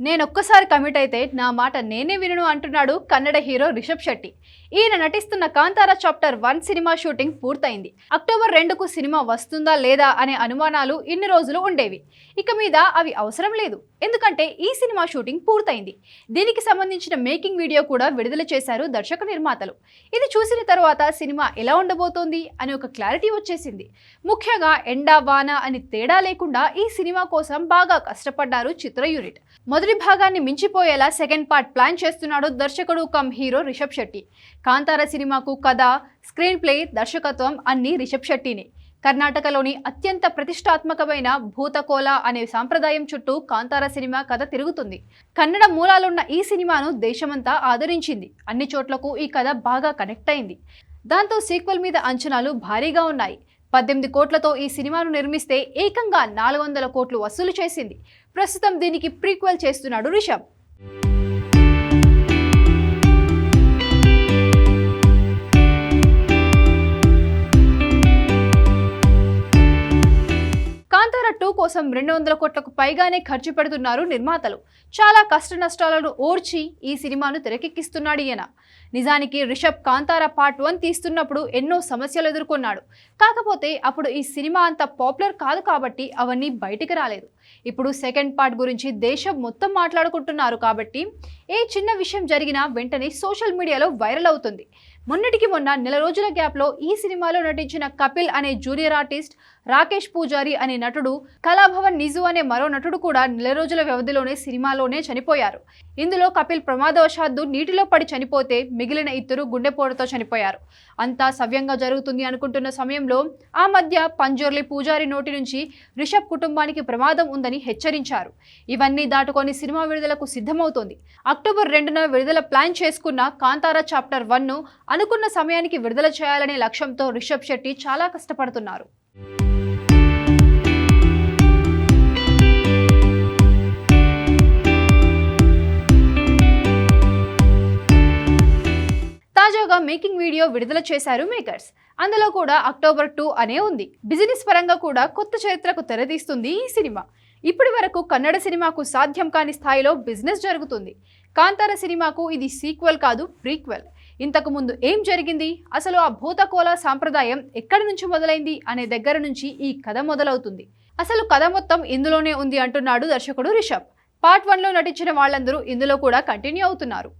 నేనొక్కసారి commit అయితే నా మాట నేనే వినను అంటున్నాడు కన్నడ హీరో రిషబ్ శెట్టి. ఈయన నటిస్తున్న Kantara chapter one cinema shooting పూర్తయింది. అక్టోబర్ రెండుకు సినిమా వస్తుందా లేదా అనే అనుమానాలు ఇన్ని రోజులు ఉండేవి. ఇక మీద అవి అవసరం లేదు. ఎందుకంటే ఈ సినిమా షూటింగ్ పూర్తయింది. దీనికి సంబంధించిన మేకింగ్ వీడియో కూడా విడుదల చేశారు దర్శక నిర్మాతలు. ఇది చూసిన తర్వాత సినిమా ఎలా ఉండబోతోంది అని ఒక క్లారిటీ వచ్చేసింది. ముఖ్యంగా ఎండా వాన అని తేడా లేకుండా ఈ సినిమా కోసం బాగా కష్టపడ్డారు చిత్ర యూనిట్. మొదటి భాగాన్ని మించిపోయేలా సెకండ్ పార్ట్ ప్లాన్ చేస్తున్నాడు దర్శకుడు కమ్ హీరో రిషబ్ శెట్టి. కాంతార సినిమాకు కథ స్క్రీన్ ప్లే దర్శకత్వం అన్ని రిషబ్ శెట్టిని. కర్ణాటకలోని అత్యంత ప్రతిష్టాత్మకమైన భూతకోల అనే సాంప్రదాయం చుట్టూ కాంతార సినిమా కథ తిరుగుతుంది. కన్నడ మూలాలున్న ఈ సినిమాను దేశమంతా ఆదరించింది. అన్ని చోట్లకు ఈ కథ బాగా కనెక్ట్ అయింది. దాంతో సీక్వెల్ మీద అంచనాలు భారీగా ఉన్నాయి. పద్దెనిమిది కోట్లతో ఈ సినిమాను నిర్మిస్తే ఏకంగా నాలుగు వందల కోట్లు వసూలు చేసింది. ప్రస్తుతం దీనికి ప్రీక్వెల్ చేస్తున్నాడు రిషబ్. కోసం రెండు వందల కోట్లకు పైగానే ఖర్చు పెడుతున్నారు నిర్మాతలు. చాలా కష్ట నష్టాలను ఓర్చి ఈ సినిమాను తెరకెక్కిస్తున్నాడు ఈయన. నిజానికి రిషబ్ కాంతార పార్ట్ వన్ తీస్తున్నప్పుడు ఎన్నో సమస్యలు ఎదుర్కొన్నాడు. కాకపోతే అప్పుడు ఈ సినిమా అంత పాపులర్ కాదు కాబట్టి అవన్నీ బయటికి రాలేదు. ఇప్పుడు సెకండ్ పార్ట్ గురించి దేశం మొత్తం మాట్లాడుకుంటున్నారు కాబట్టి ఏ చిన్న విషయం జరిగినా వెంటనే సోషల్ మీడియాలో వైరల్ అవుతుంది. మొన్నటికి మొన్న నెల రోజుల గ్యాప్లో ఈ సినిమాలో నటించిన కపిల్ అనే జూనియర్ ఆర్టిస్ట్ రాకేష్ పూజారి అనే నటుడు కళాభవన్ నిజు అనే మరో నటుడు కూడా నెల రోజుల వ్యవధిలోనే సినిమాలోనే చనిపోయారు. ఇందులో కపిల్ ప్రమాదవశాత్తు నీటిలో పడి చనిపోతే మిగిలిన ఇద్దరు గుండెపోటుతో చనిపోయారు. అంతా సవ్యంగా జరుగుతుంది అనుకుంటున్న సమయంలో ఆ మధ్య పంజోర్లి పూజారి నోటి నుంచి రిషబ్ కుటుంబానికి ప్రమాదం ఉందని హెచ్చరించారు. ఇవన్నీ దాటుకొని సినిమా విడుదలకు సిద్ధమవుతోంది. అక్టోబర్ రెండున విడుదల ప్లాన్ చేసుకున్న కాంతారా చాప్టర్ వన్ను అనుకున్న సమయానికి విడుదల చేయాలనే లక్ష్యంతో రిషబ్ శెట్టి చాలా కష్టపడుతున్నారు. తాజాగా మేకింగ్ వీడియో విడుదల చేశారు మేకర్స్. అందులో కూడా అక్టోబర్ టూ అనే ఉంది. బిజినెస్ పరంగా కూడా కొత్త చరిత్రకు తెరదీస్తుంది ఈ సినిమా. ఇప్పటి వరకు కన్నడ సినిమాకు సాధ్యం కాని స్థాయిలో బిజినెస్ జరుగుతుంది. కాంతార సినిమాకు ఇది సీక్వెల్ కాదు ప్రీక్వెల్. ఇంతకు ముందు ఏం జరిగింది? అసలు ఆ భూతకోల సాంప్రదాయం ఎక్కడి నుంచి మొదలైంది? అనే దగ్గర నుంచి ఈ కథ మొదలవుతుంది. అసలు కథ మొత్తం ఇందులోనే ఉంది అంటున్నాడు దర్శకుడు రిషబ్. పార్ట్ వన్లో నటించిన వాళ్ళందరూ ఇందులో కూడా కంటిన్యూ అవుతున్నారు.